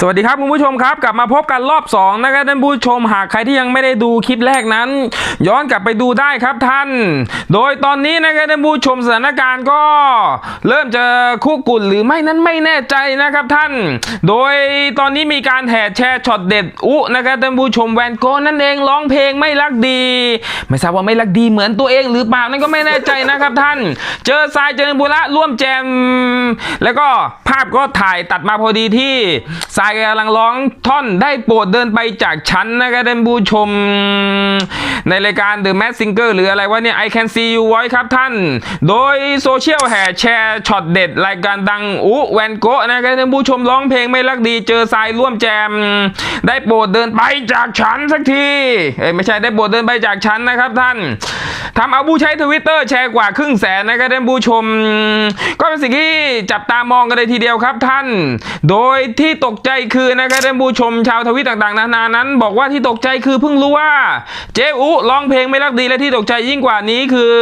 สวัสดีครับคุณผู้ชมครับ กลับมาพบกันรอบ 2 นะครับท่านผู้ชมหากใครที่ยังไม่ได้ดูคลิปแรกนั้น ย้อนกลับไปดูได้ครับท่าน โดยตอนนี้นะครับท่านผู้ชมสถานการณ์ก็ เริ่มจะคุกุ่นหรือไม่นั้นไม่แน่ใจนะครับท่าน โดยตอนนี้มีการแห่แชร์ช็อตเด็ดอุนะครับท่านผู้ชมแวนโกนั่นเองร้องเพลงไม่รักดี ไม่ทราบว่าไม่รักดีเหมือนตัวเองหรือเปล่านั่นก็ไม่แน่ใจนะครับท่าน เจอทรายเจริญบุระร่วมแจม แล้วก็ภาพก็ถ่ายตัดมาพอดีที่ทายกำลังร้องท่อนได้โปรดเดินไปจากฉันนะครับท่านผู้ชม ในรายการ The Mask Singer หรืออะไรวะเนี่ย I Can See You Voice ครับท่าน โดยโซเชียลแห่แชร์ช็อตเด็ด รายการดังอุแวนโกะนะครับท่านผู้ชมร้องเพลงไม่รักดีเจอทรายร่วมแจม ได้โปรดเดินไปจากฉันสักทีเอ้ไม่ใช่ได้โปรดเดินไปจากฉันนะครับท่านทำเอาผู้ใช้ทวิตเตอร์แชร์กว่าครึ่งแสนนะครับท่านผู้ชม ก็เป็นสิ่งที่จับตามองกันเลยทีเดียวครับท่าน โดยที่ตกใจคือนะครับท่านผู้ชมชาวทวิตต่างๆ นานานั้น บอกว่าที่ตกใจคือเพิ่งรู้ว่าเจอุร้องเพลงไม่รักดีและที่ตกใจยิ่งกว่านี้คือ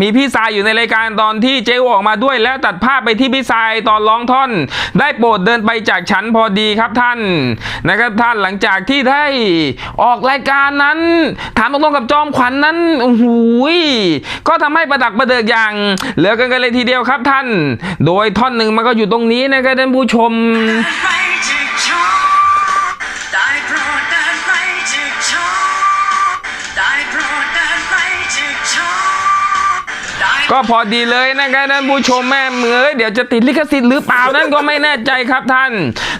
มีพี่สายอยู่ในรายการตอนที่เจวออกมาด้วยแล้วตัดภาพไปที่พี่สายตอนร้องท่อน ได้โปรดเดินไปจากฉันพอดีครับท่านนะครับท่านหลังจากที่ได้ออกรายการนั้น ถามตรงๆกับจอมขวัญนนั้นโอ้โหยก็ทำให้ประดักประเดิกอย่าง เหลือกันกันเลยทีเดียวครับท่าน โดยท่อนหนึ่งมันก็อยู่ตรงนี้นะครับท่านผู้ชม ก็พอดีเลยนะครับท่านผู้ชมแม่เหมือยเดี๋ยวจะติดลิขสิทธิ์หรือเปล่านั่นก็ไม่แน่ใจครับท่าน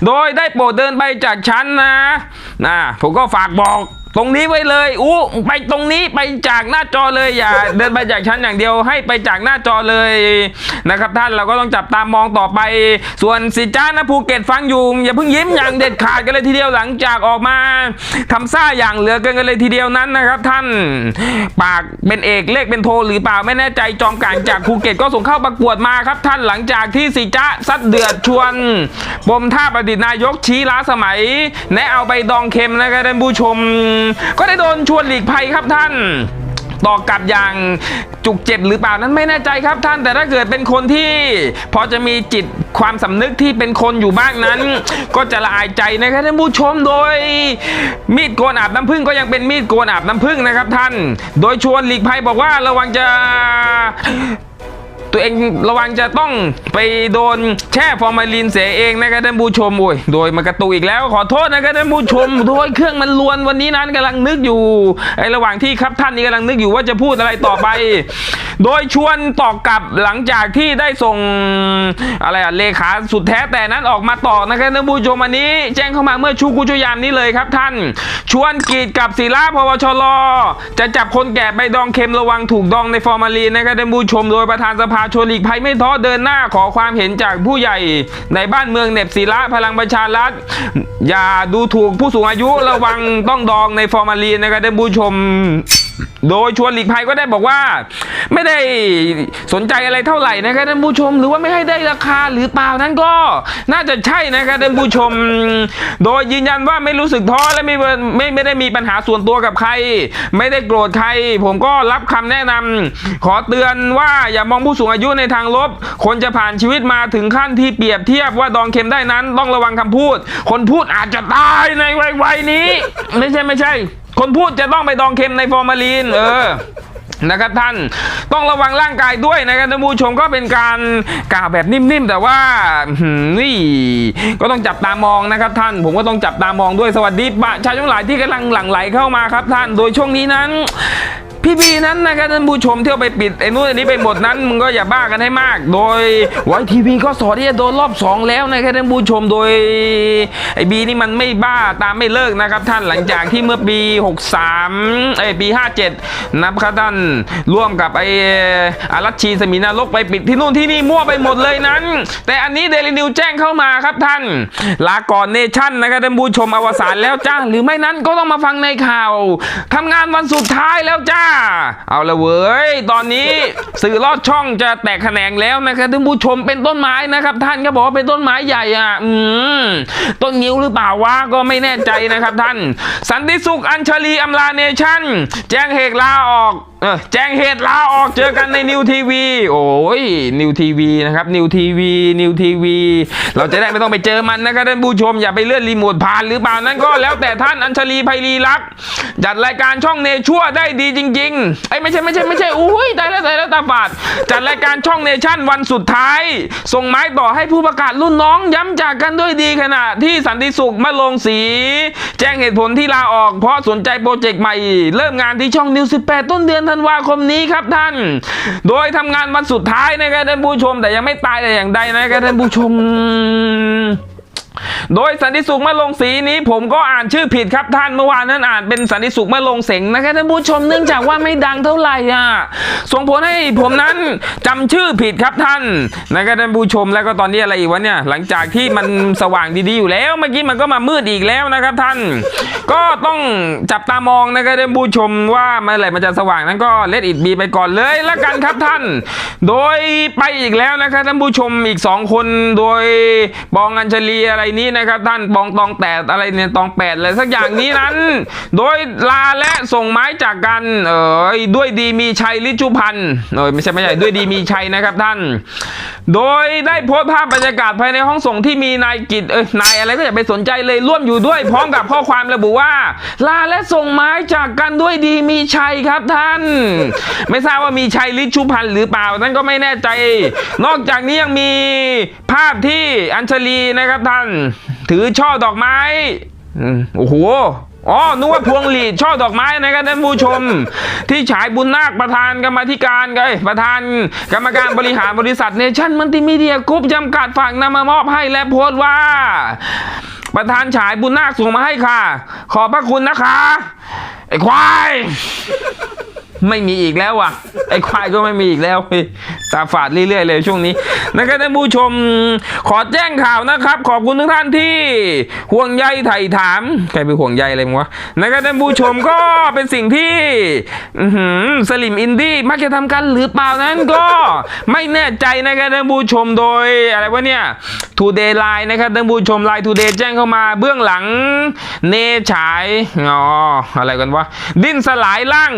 โดยได้โปรดเดินไปจากชั้นนะนะผมก็ฝากบอก ตรงนี้ไว้เลยอู้ไปตรงนี้ไปจากหน้าจอเลยอย่า เดินไปจากชั้นอย่างเดียวให้ไปจากหน้าจอเลยนะครับท่านเราก็ต้องจับตามองต่อไป ส่วนสิจ้านะภูเก็ตฟังอยู่อย่าเพิ่งยิ้มอย่างเด็ดขาดกันเลยทีเดียวหลังจากออกมาทำซ่าอย่างเหลือเกินกันเลยทีเดียวนั้นนะครับ ท่านปากเป็นเอกเลขเป็นโทหรือเปล่าไม่แน่ใจจอมกางจากภูเก็ตก็ส่งเข้าประกวดมาครับ ท่านหลังจากที่สิจ้าซัดเดือดชวนปมท่าประดิษฐ์นายกชี้ล้าสมัย แนะเอาไปดองเค็มนะครับท่านผู้ชมก็ได้โดนชวนหลีกภัยครับท่านตอบกลับอย่างจุกเจ็บหรือเปล่านั้นไม่แน่ใจครับท่านแต่ถ้าเกิดเป็นคนที่ พอจะมีจิตความสำนึกที่เป็นคนอยู่บ้างนั้น ก็จะละอายใจนะครับท่านผู้ชมโดย มีดโกนอาบน้ำผึ้งก็ยังเป็นมีดโกนอาบน้ำผึ้งนะครับท่าน โดยชวนหลีกภัยบอกว่าระวังจะ ตัวเองระวังจะต้องไปโดนแช่ฟอร์มาลินเสียเองนะครับท่านผู้ชมโอ้ยโดยมากระตุกอีกแล้วขอโทษนะครับท่านผู้ชมโดยเครื่องมันลวนวันนี้นั้นกำลังนึกอยู่ไอ้ระหว่างที่ครับท่านนี้กำลังนึกอยู่ว่าจะพูดอะไรต่อไป โดยชวนตอบกลับหลังจากที่ได้ส่งอะไรอะเลขาสุดแท้แต่นั้นออกมาต่อนะครับท่านผู้ชมอันนี้ แจ้งเข้ามาเมื่อชูกุชยามนี้เลยครับท่าน ชวนกีดกับศิลาพวชรจะจับคนแก่ไปดองเค็มระวังถูกดองในฟอร์มาลีนนะครับท่านผู้ชมโดยประธานสภาชนหลีกภัยไม่ท้อเดินหน้าขอความเห็นจากผู้ใหญ่ ในบ้านเมืองเน็บศิละพลังประชารัฐ อย่าดูถูกผู้สูงอายุระวังต้องดองในฟอร์มาลีนนะครับท่านผู้ชม โดยชวนหลีกภัยก็ได้บอกว่า ไม่ได้สนใจอะไรเท่าไหร่นะครับท่านผู้ชมหรือว่าไม่ให้ได้ราคาหรือเปล่านั้นก็น่าจะใช่นะครับท่านผู้ชม โดยยืนยันว่าไม่รู้สึกท้อและไม่ไม่ไม่ได้มีปัญหาส่วนตัวกับใคร ไม่ได้โกรธใคร ผมก็รับคำแนะนำขอเตือนว่าอย่ามองผู้สูงอายุในทางลบ คนจะผ่านชีวิตมาถึงขั้นที่เปรียบเทียบว่าดองเค็มได้นั้น ต้องระวังคำพูด คนพูดอาจจะตายในวัยๆนี้ ไม่ใช่ไม่ใช่ คนพูดจะต้องไปดองเค็มในฟอร์มาลีน เออนะครับท่านต้องระวังร่างกายด้วยนะครับท่านผู้ชมก็เป็นการกล่าวแบบนิ่มๆ แต่ว่านี่ก็ต้องจับตามองนะครับท่าน ผมก็ต้องจับตามองด้วยสวัสดีประชาชนหลายที่กำลังหลั่งไหลเข้ามาครับท่าน โดยช่วงนี้นั้น พี่บีนั้นนะครับท่านผู้ชมเที่ยวไปปิดไอ้นู่นไอ้นี้ไปหมดนั้นมึงก็อย่าบ้ากันให้มาก โดยไวทีวีก็สอนที่จะโดนรอบสองแล้วนะครับท่านผู้ชมโดยไอ้บีนี่มันไม่บ้าตามไม่เลิกนะครับ ท่านหลังจากที่เมื่อปี 63ไอ้ปี 57 นะครับท่านร่วมกับไอ้อารัชชีสมีนรกไปปิดที่นู่นที่นี่มั่วไปหมดเลยนั้น แต่อันนี้เดลินิวแจ้งเข้ามาครับท่าน ลาก่อนเนชั่นนะครับท่านผู้ชมอวสานแล้วจ้าหรือไม่นั้นก็ต้องมาฟังในข่าวทำงานวันสุดท้ายแล้วจ้าเอาละเว้ย ตอนนี้สื่อลอดช่องจะแตกแขนงแล้วนะครับท่านผู้ชมเป็นต้นไม้นะครับ ท่านก็บอกว่าเป็นต้นไม้ใหญ่อะ อืม ต้นงิ้วหรือเปล่าวะก็ไม่แน่ใจนะครับท่าน สันติสุขอัญชลีอำลาเนชั่น แจ้งเหตุลาออก เออแจ้งเหตุลาออกเจอกันในนิวทีวีโอ้ยนิวทีวีนะครับนิวทีวีนิวทีวีเราจะได้ไม่ต้องไปเจอมันนะครับท่านผู้ชมอย่าไปเลื่อนรีโมทผ่านหรือเปล่านั่นก็แล้วแต่ท่านอัญชลีไพรีรักจัดรายการช่องเนชั่วได้ดีจริงๆไอ้ไม่ใช่ไม่ใช่ไม่ใช่อุ้ยตายแล้วตายแล้วตาฝาดจัดรายการช่องเนชั่นวันสุดท้าย ส่งไม้ต่อให้ผู้ประกาศรุ่นน้องย้ำจากกันด้วยดีขณะที่สันติสุขมาลงสี แจ้งเหตุผลที่ลาออก เพราะสนใจโปรเจกต์ใหม่ เริ่มงานที่ช่องนิว18ต้นเดือนธันวาคมนี้ครับท่าน โดยทำงานวันสุดท้ายนะครับท่านผู้ชมแต่ยังไม่ตายแต่อย่างใดนะครับท่านผู้ชม โดยสันติสุขมาลงสีนี้ผมก็อ่านชื่อผิดครับท่านเมื่อวานนั้นอ่านเป็นสันติสุขมาลงเสงนะครับท่านผู้ชมเนื่องจากว่าไม่ดังเท่าไหร่อะส่งผลให้ผมนั้นจำชื่อผิดครับท่านนะครับท่านผู้ชมแล้วก็ตอนนี้อะไรอีกวะเนี่ยหลังจากที่มันสว่างดีๆอยู่แล้วเมื่อกี้มันก็มามืดอีกแล้วนะครับท่าน ก็ต้องจับตามองนะครับท่านผู้ชมว่าเมื่อไหร่มันจะสว่างนั้นก็เลดอิดบีไปก่อนเลยละกันครับท่าน โดยไปอีกแล้วนะครับท่านผู้ชมอีกสองคนโดยบองอัญชลีอะไรนี้นะะครับท่านบองตองแปดอะไรเนี่ยตองแปดอะไรสักอย่างนี้นั้น โดยลาและส่งไม้จากกันเออด้วยดีมีชัยลิจุพันธ์เออไม่ใช่ไม่ใช่ด้วยดีมีชัยนะครับท่าน โดยได้โพสต์ภาพบรรยากาศภายในห้องส่งที่มีนายกิจเอ้ยนายอะไรก็อย่าไปสนใจเลยร่วมอยู่ด้วยพร้อมกับข้อความระบุว่า ลาและส่งไม้จากกันด้วยดีมีชัยครับท่าน ไม่ทราบว่ามีชัยลิชุพันธ์หรือเปล่านั่นก็ไม่แน่ใจ นอกจากนี้ยังมีภาพที่อัญชลีนะครับท่าน ถือช่อดอกไม้อืมโอ้โหอ๋อนึกว่าพวงหลีดช่อดอกไม้นะครับท่านผู้ชม ที่ฉายบุญนาคประธานกรรมธิการไงประธาน กรรมการบริหารบริษัทเนชั่นมัลติมีเดียกรุ๊ปจำกัดฝากนำมามอบให้และโพสต์ว่า ประธานฉายบุญนาคส่งมาให้ค่ะ ขอบพระคุณนะคะ ไอ้ควาย ไม่มีอีกแล้วว่ะ ไอ้ควายก็ไม่มีอีกแล้วตาฝาดเรื่อยๆเลยช่วงนี้นะครับท่านผู้ชมขอแจ้งข่าวนะครับ ขอบคุณทุกท่านที่ห่วงใยไถ่ถามใครไปห่วงใยอะไรมั้งวะนะครับท่านผู้ชมก็เป็นสิ่งที่สลิมอินดี้มักจะทำกันหรือเปล่านั้นก็ไม่แน่ใจนะครับท่านผู้ชมโดยอะไรวะเนี่ย Today Line นะครับท่านผู้ชม Line Today แจ้งเข้ามาเบื้องหลังเนฉายอ๋ออะไรกันวะดิ้นสลายล่าง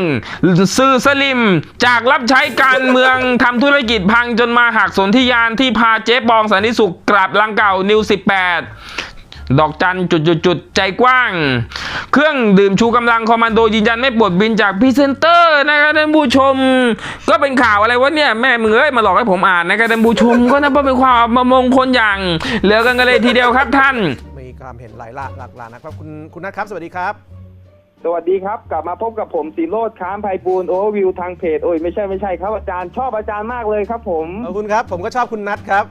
ซื้อสลิม จากรับใช้การเมืองทำธุรกิจพังจนมาหักสนธิยานที่พาเจ๊บองสันนิสุขกลับลังเก่านิว 18 ดอกจันจุดจุดจุดใจกว้าง เครื่องดื่มชูกำลังคอมมานโดยืนยันไม่ปลดบินจากพรีเซนเตอร์นะครับท่านผู้ชม ก็เป็นข่าวอะไรวะเนี่ยแม่มึงเอ้ยมาหลอกให้ผมอ่านนะครับท่านผู้ชมก็นับว่าเป็นความมามงคลอย่าง เหลือกันกันเลยทีเดียวครับท่าน มีความเห็นหลายหลากหลากหลายนะครับคุณคุณนัทครับสวัสดีครับ สวัสดีครับ กลับมาพบกับผมสีโรดค้ามไพบูลย์โอเวอร์วิวทางเพจโอ้ยไม่ใช่ไม่ใช่ครับอาจารย์ชอบอาจารย์มากเลยครับผม ขอบคุณครับ ผมก็ชอบคุณนัทครับ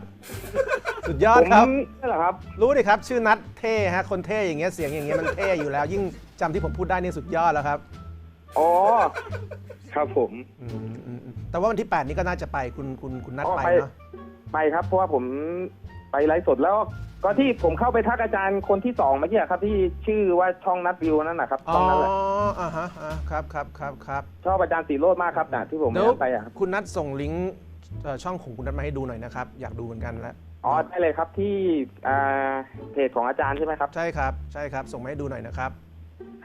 สุดยอผดมครับ นี่แหละครับ รู้ดิครับ ชื่อนัทเท่ฮะคนเท่อย่างเงี้ยเสียงอย่างเงี้ยมันเท่อยู่แล้ว ยิ่งจำที่ผมพูดได้นี่สุดยอดแล้วครับอ๋อ ครับผมอืมอืมอืมแต่ว่าวันที่ 8 นี้ก็น่าจะไปคุณคุณคุณนัทอ๋อไปไปเนาะ ไปครับ เพราะว่าผม ไปไลฟ์สดแล้วก็ที่ผมเข้าไปทักอาจารย์คนที่สองเมื่อกี้อะครับที่ชื่อว่าช่องนัดวิวนั่นนะครับอ๋ช่อองนั้นแหละอ่าฮะอ่าครับครับครับครับชอบอาจารย์สีโรดมากครับนะที่ผมเดี๋ยวไปอะครับคุณนัทส่งลิงก์เอ่อช่องของคุณนัทมาให้ดูหน่อยนะครับ อยากดูเหมือนกันแล้วอ๋อได้เลยครับที่อ่าเพจของอาจารย์ใช่ไหมครับ ใช่ครับใช่ครับส่งมาให้ดูหน่อยนะครับ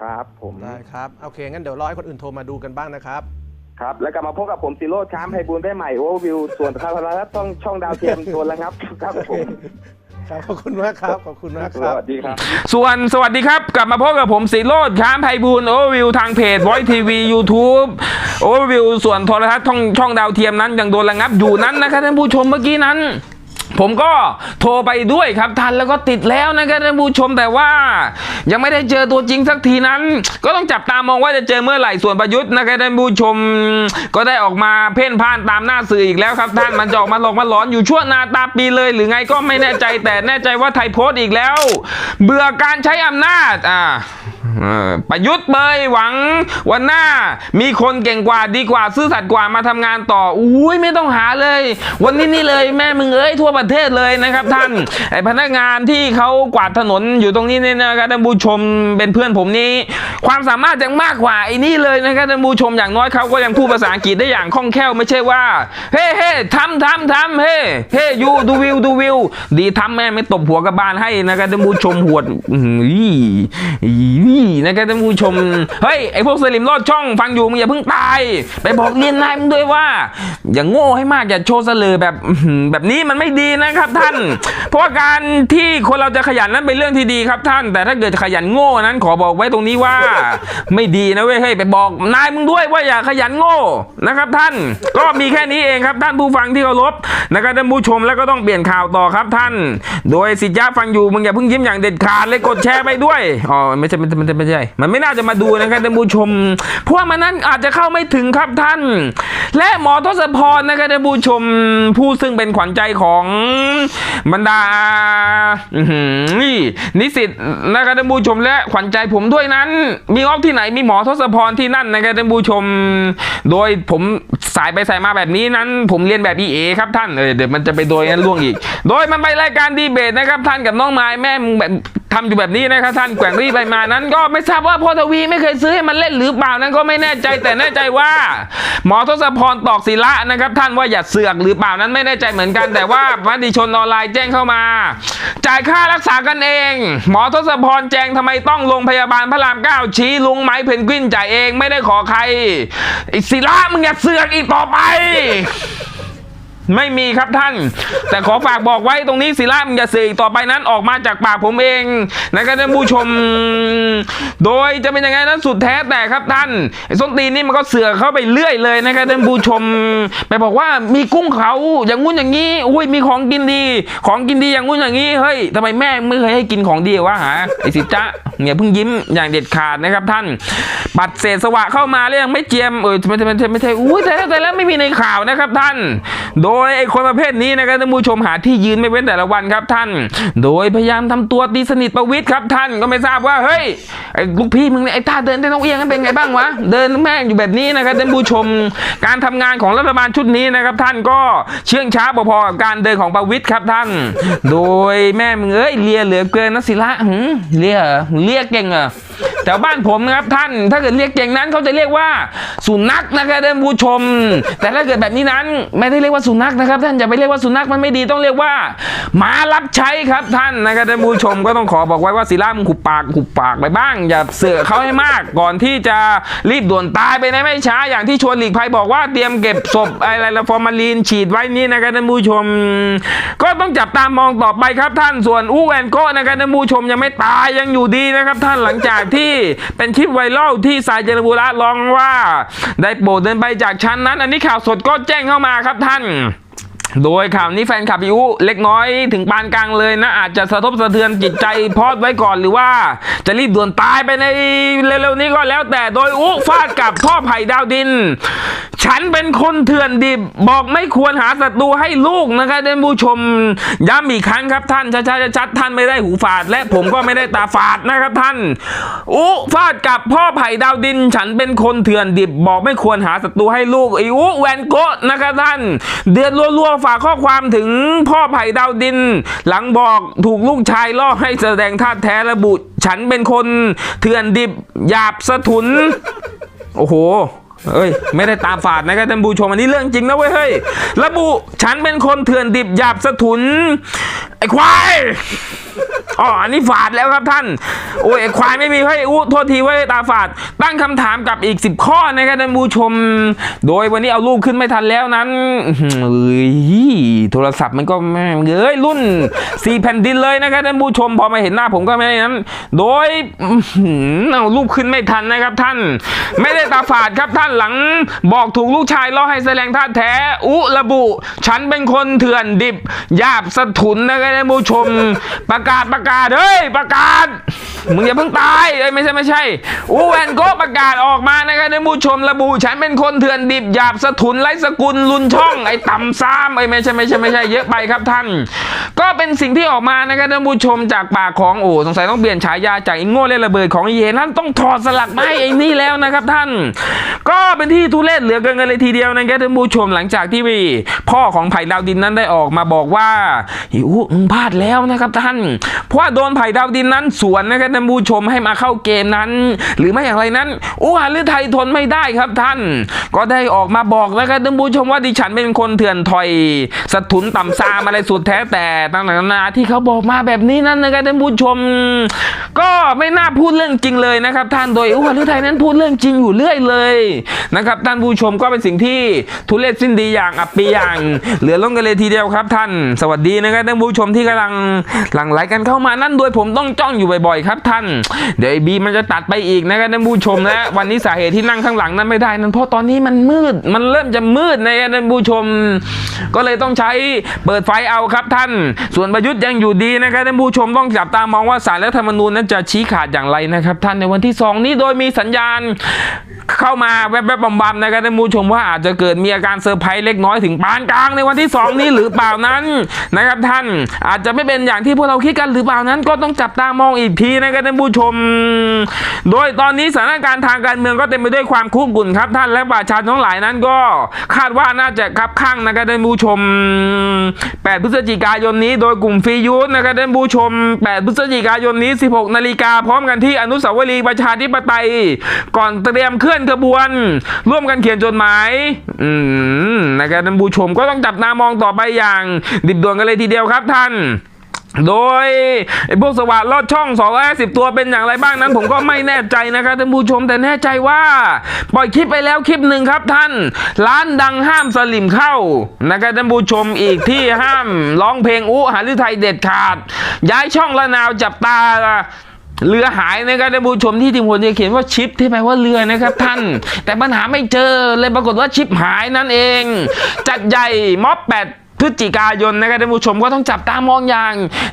ครับ ผมได้ครับ โอเค งั้นเดี๋ยวรอให้คนอื่นโทรมาดูกันบ้างนะครับ ครับ แล้วกลับมาพบกับผมสีโรดค้ามไพบูลย์ได้ใหม่โอเวอร์วิวส่วนข่าวสารและต้องช่องดาวเทียมตัวแล้วครับครับผมครับขอบคุณมากครับ ขอบคุณมากสครับวัสดีครับ ส่วนสวัสดีครับ กลับมาพบกับผมสีโรดค้ามไพบูลย์โอเวอร์วิวทางเพจ Voice TV YouTube โอเวอร์วิวส่วนโทรทัศน์ช่องช่องดาวเทียมนั้นยังโดนระงับอยู่นั้นนะครับท่านผู้ชมเมื่อกี้นั้น ผมก็โทรไปด้วยครับทันแล้วก็ติดแล้วนะครับท่านผู้ชมแต่ว่า ยังไม่ได้เจอตัวจริงสักทีนั้น ก็ต้องจับตามองว่าจะเจอเมื่อไหร่ส่วนประยุทธ์นะครับท่านผู้ชม ก็ได้ออกมาเพ่นพ่านตามหน้าสื่ออีกแล้วครับท่านมันจะออกมาหลอกมาหลอนอยู่ชั่วนาตาปีเลย หรือไงก็ไม่แน่ใจแต่แน่ใจว่าไทยโพสต์อีกแล้ว เบื่อการใช้อำนาจอ่าประยุทธ์เบยหวังวันหน้า มีคนเก่งกว่าดีกว่าซื่อสัตย์กว่ามาทำงานต่ออุ้ยไม่ต้องหาเลย วันนี้นี่เลยแม่มึงเอ้ยทั่วประประเทศเลยนะครับท่านไอพนักงานที่เขากวาดถนนอยู่ตรงนี้เนี่ยนะครับท่านผู้ชมเป็นเพื่อนผมนี่ความสามารถยังมากกว่าไอ้นี่เลยนะครับท่านผู้ชมอย่างน้อยเขาก็ยังพูดภาษาอังกฤษได้อย่างคล่องแคล่วไม่ใช่ว่าเฮ้เฮ้ทำทำทำเฮ้เฮ้ยูดูวิวดูวิวดีทำแม่ไม่ตบหัวกระบาลให้นะครับท่านผู้ชมหวดอื้อหืออีนะครับท่านผู้ชมเฮ้ยไอพวกสลิมรอดช่องฟังอยู่มึงอย่าเพิ่งตาย ไปบอกเรียนนายมึงด้วยว่า อย่างโง่ให้มากอย่าโชว์เสลอแบบแบบนี้มันไม่ดีนะครับท่าน เพราะว่าการที่คนเราจะขยันนั้นเป็นเรื่องที่ดีครับท่าน แต่ถ้าเกิดขยันโง่นั้นขอบอกไว้ตรงนี้ว่า ไม่ดีนะเว้ยเฮ้ยไปบอกนายมึงด้วยว่าอย่าขยันโง่นะครับท่าน ก็มีแค่นี้เองครับท่านผู้ฟังที่เคารพนะครับท่านผู้ชมแล้วก็ต้องเปลี่ยนข่าวต่อครับท่าน โดยสิทธิ์ยะฟังอยู่มึงอย่าเพิ่งยิ้มอย่างเด็ดขาดเลยกดแชร์ไปด้วยอ๋อไม่ใช่ไม่ใช่ไม่ใช่ไม่ใช่มันไม่น่าจะมาดูนะครับท่านผู้ชมพว่ามันนั้นอาจจะเข้าไม่ถึงครับท่าน และหมอทศพรนะครับท่านผู้ชมผู้ซึ่งเป็นขวัญใจของบรรดาอืนี่นิสิตนะครับท่านผู้ชมและขวัญใจผมด้วยนั้น มีออฟที่ไหนมีหมอทศพรที่นั่นนะครับท่านผู้ชม โดยผมสายไปสายมาแบบนี้นั้น ผมเรียนแบบ EA ครับท่านเเดี๋ยวมันจะไปโดยนั้นล่วงอีก โดยมันไปรายการดีเบตนะครับท่านกับน้องไม้แม่มึงแบบ ทำอยู่แบบนี้นะครับท่านแกว่งรีไปมานั้น ก็ไม่ทราบว่าพ่อทวีไม่เคยซื้อให้มันเล่นหรือเปล่านั้นก็ไม่แน่ใจแต่แน่ใจว่า หมอทศพรตอกศิละนะครับ ท่านว่าอย่าเสือกหรือเปล่านั้นไม่แน่ใจเหมือนกัน แต่ว่ามติชนออนไลน์แจ้งเข้ามา จ่ายค่ารักษากันเอง หมอทศพรแจ้งทำไมต้องโรงพยาบาลพระรามเก้าชี้ลุงไม้เพนกวินจ่ายเองไม่ได้ขอใครอ้ศิละมึงอย่าเสือกอีกต่อไป ไม่มีครับท่าน แต่ขอฝากบอกไว้ตรงนี้ศิลามึงอย่าเสือกอีกต่อไปนั้นออกมาจากปากผมเองนะครับท่านผู้ชม โดยจะเป็นยังไงนั้นสุดแท้แต่ครับท่านไอ้ส้นตีนนี่มันก็เสือกเข้าไปเรื่อยเลยนะครับท่านผู้ชม ไปบอกว่ามีกุ้งเขาอย่างงู้นอย่างนี้อุ้ยมีของกินดี ของกินดีอย่างงู้นอย่างนี้เฮ้ยทำไมแม่ไม่เคยให้กินของดีวะหาไอ้สิจ๊ะเนี่ยเพิ่งยิ้มอย่างเด็ดขาดนะครับท่านปัดเศษสวะเข้ามาแล้วยังไม่เจียมเออไม่ใช่ไม่ใช่ไม่ใช่อุ้ยแต่แล้วแต่แล้วไม่มีในข่าวนะครับท่าน โดยไอ้คนประเภทนี้นะครับท่านผู้ชมหาที่ยืนไม่เว้นแต่ละวันครับท่าน โดยพยายามทำตัวตีสนิทประวิตรครับท่านก็ไม่ทราบว่าเฮ้ยไอ้ลูกพี่มึงเนี่ยไอ้ท่าเดินเต้นต้องเอียงนั้นเป็นไงบ้างวะเดินแม่งอยู่แบบนี้นะครับท่านผู้ชม การทำงานของรัฐบาลชุดนี้นะครับท่านก็เชื่องช้าพอๆกับการเดินของประวิตรครับท่าน โดยแม่มึงเอ้ยเลียเหลือเกินนะศิละเลียเลียเก่งเหรอ แถวบ้านผมนะครับท่าน ถ้าเกิดเรียกเก่างนั้นเขาจะเรียกว่าสุนัขนะครับท่านผู้ชม แต่ถ้าเกิดแบบนี้นั้น ไม่ได้เรียกว่าสุนัขนะครับ ท่านอย่าไปเรียกว่าสุนัขมันไม่ดีต้องเรียกว่าหมารับใช้ครับท่านนะครับท่านผู้ชมก็ต้องขอบอกไว้ว่าศิลามึงขุบปากขุบปากไปบ้าง อย่าเสือกเขาให้มาก ก่อนที่จะรีบด่วนตายไปในไม่ช้าอย่างที่ชวนหลีกภัยบอกว่าเตรียมเก็บศพอะไรละฟอร์มาลีนฉีดไว้นี่นะครับท่านผู้ชม ก็ต้องจับตามมองต่อไปครับท่านส่วนอู้แอนโก้นะครับท่านผู้ชมยังไม่ตายยังอยู่ดีนะครับ ท่านหลังจากที่เป็นคลิปไวรัลที่สายเจริญบุระร้องว่า ได้โปรดเดินไปจากชั้นนั้น อันนี้ข่าวสดก็แจ้งเข้ามาครับท่าน โดยข่าวนี้แฟนคลับยูเล็กน้อยถึงปานกลางเลยนะอาจจะสะทบสะเทือนจิตใจพอดไว้ก่อนหรือว่าจะรีบด่วนตายไปในเร็วๆนี้ก็แล้ว แต่โดยอุฟาดกับพ่อไผ่ดาวดิน ฉันเป็นคนเถื่อนดิบบอกไม่ควรหาศัตรูให้ลูกนะครับท่านผู้ชมย้ำอีกครั้งครับท่านชัดๆชัดๆท่านไม่ได้หูฝาด และผมก็ไม่ได้ตาฝาดนะครับท่านอุฟาดกับพ่อไผ่ดาวดิน ฉันเป็นคนเถื่อนดิบบอกไม่ควรหาศัตรูให้ลูกไอ้อุแวนโกะนะครับท่าน เดือดรัวๆฝากข้อความถึงพ่อไผ่ดาวดิน หลังบอกถูกลูกชายล่อให้แสดงท่าแท้ระบุ ฉันเป็นคนเถื่อนดิบหยาบสะทุน โอ้โหเอ้ยไม่ได้ตาฝาดนะครับท่านผู้ชมอันนี้เรื่องจริงนะเว้ยเฮ้ยระบุ ฉันเป็นคนเถื่อนดิบหยาบสะทุน ไอ้ควาย อ๋ออันนี้ฝาดแล้วครับท่าน โอ้ยควายไม่มีให้อู้โทษทีไว้ยตาฝาด ตั้งคำถามกับอีก 10 ข้อนะครับท่านผู้ชม โดยวันนี้เอารูปขึ้นไม่ทันแล้วนั้นเอ้ยโทรศัพท์มันก็แม่เอ้ยรุ่นสี่แผ่นดินเลยนะครับท่านผู้ชมพอมาเห็นหน้าผมก็ไม่ได้นั้น โดยเอารูปขึ้นไม่ทันนะครับท่าน ไม่ได้ตาฝาดครับท่านหลัง บอกถูกลูกชายล่อให้แสดงท่าแท้ อุระบุ ฉันเป็นคนเถื่อนดิบหยาบสะทุนนะครับท่านผู้ชม ประกาศประกาศเฮ้ยประกาศ มึงอย่าเพิ่งตายเอ้ยไม่ใช่ไม่ใช่อูแวนโกประกาศออกมานะครับท่านผู้ชมระบุฉันเป็นคนเถื่อนดิบหยาบสะทุนไร้สกุลลุนช่องไอ้ต่ำซ้ำไอ้ยไม่ใช่ไม่ใช่ไม่ใช่เยอะไปครับท่าน ก็เป็นสิ่งที่ออกมานะครับท่านผู้ชมจากปากของโอ้สงสัยต้องเปลี่ยนฉายาจากไอ้โง่เล่นระเบิดของไอ้เยนั่นต้องถอดสลักไม้ไอ้นี่แล้วนะครับท่าน ก็เป็นที่ทุเรศเหลือเกินกันเลยทีเดียวนะครับท่านผู้ชมหลังจากที่พ่อของไผ่ดาวดินนั้นได้ออกมาบอกว่าอิวมึงพลาดแล้วนะครับท่าน เพราะโดนไผ่ดาวดินนั้นสวนนะครับท่านผู้ชมให้มาเข้าเกมนั้น หรือไม่อย่างไรนั้นอู้หาลือไทยทนไม่ได้ครับท่าน ก็ได้ออกมาบอกนะครับท่านผู้ชมว่าดิฉันเป็นคนเถื่อนถอยสะทุนต่ำซามอะไรสุดแท้แต่ต่างๆนานาที่เขาบอกมาแบบนี้นั้นนะครับท่านผู้ชม ก็ไม่น่าพูดเรื่องจริงเลยนะครับ ท่านโดยอู้หาลือไทยนั้นพูดเรื่องจริงอยู่เรื่อยเลยนะครับท่านผู้ชมก็เป็นสิ่งที่ทุเรศสิ้นดีอย่างอับปีอย่าง เหลือล้นกันเลยทีเดียวครับท่าน สวัสดีนะครับท่านผู้ชมที่กำลังหลั่งไหลกันเข้ามานั่นโดยผมต้องจ้องอยู่บ่อยๆครับท่าน เดี๋ยวบีมันจะตัดไปอีกนะครับท่านผู้ชมและวันนี้สาเหตุที่นั่งข้างหลังนั้นไม่ได้นั้นเพราะตอนนี้มันมืดมันเริ่มจะมืดนะครับท่านผู้ชม ก็เลยต้องใช้เปิดไฟเอาครับท่าน ส่วนประยุทธ์ยังอยู่ดีนะครับท่านผู้ชมต้องจับตามองว่าสารรัฐธรรมนูญนั้นจะชี้ขาดอย่างไรนะครับท่านในวันที่สองนี้โดยมีสัญญาณเข้ามาแวบๆบำๆนะครับท่านผู้ชมว่าอาจจะเกิดมีอาการเซอร์ไพรส์เล็กน้อยถึงปานกลางในวันที่ 2 นี้หรือเปล่านั้นนะครับท่านอาจจะไม่เป็นอย่างที่พวกเราคิดกันหรือเปล่านั้นก็ต้องจับตามองอีกทีนะครับท่านผู้ชม โดยตอนนี้สถานการณ์ทางการเมืองก็เต็มไปด้วยความคุกกุ่นครับ ท่านและประชาชนทั้งหลายนั้นก็คาดว่าน่าจะคับข้างนะครับท่านผู้ชม 8 พฤศจิกายนนี้ โดยกลุ่มฟรียูธนะครับท่านผู้ชม 8 พฤศจิกายนนี้ 16 นาฬิกาพร้อมกันที่อนุสาวรีย์ประชาธิปไตย ก่อนเตรียมเคลื่อนขบวน ร่วมกันเขียนจดหมายนะครับท่านผู้ชมก็ต้องจับตามองต่อไปอย่าง ดิบด่วนกันเลยทีเดียวครับท่าน โดยไอ้พวกสวัสดลอดช่อง250ตัวเป็นอย่างไรบ้างนั้น ผมก็ไม่แน่ใจนะครับท่านผู้ชมแต่แน่ใจว่า ปล่อยคลิปไปแล้วคลิปหนึ่งครับท่าน ร้านดังห้ามสลิมเข้านะครับท่านผู้ชมอีกที่ห้ามร้องเพลงอุหารือไทยเด็ดขาด ย้ายช่องละนาวจับตาเรือหายนะครับท่านผู้ชมที่ทีมผมจะเขียนว่าชิปที่แปลว่าเรือนะครับท่าน แต่ปัญหาไม่เจอเลยปรากฏว่าชิปหายนั่นเอง จัดใหญ่ม็อบแปด พฤศจิกายนนะครับท่านผู้ชมก็ต้องจับตามองอย่าง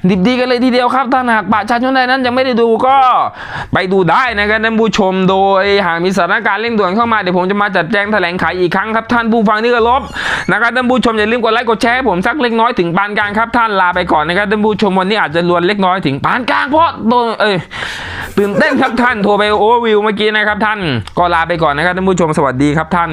ดิบดีกันเลยทีเดียวครับถ้าหากประชาชนใดนั้นยังไม่ได้ดูก็ไปดูได้นะครับท่านผู้ชมโดยหากมีสถานการณ์เร่งด่วนเข้ามาเดี๋ยวผมจะมาจัดแจงแถลงไขอีกครั้งครับท่านผู้ฟังที่เคารพนะครับท่านผู้ชมอย่าลืมกดไลค์กดแชร์ผมสักเล็กน้อยถึงปานกลางครับท่านลาไปก่อนนะครับท่านผู้ชมวันนี้อาจจะลวนเล็กน้อยถึงปานกลางเพราะโดนเอ้ยตื่นเต้นครับท่านโทรไปโอเวอร์วิวเมื่อกี้นะครับท่านก็ลาไปก่อนนะครับท่านผู้ชมสวัสดีครับท่าน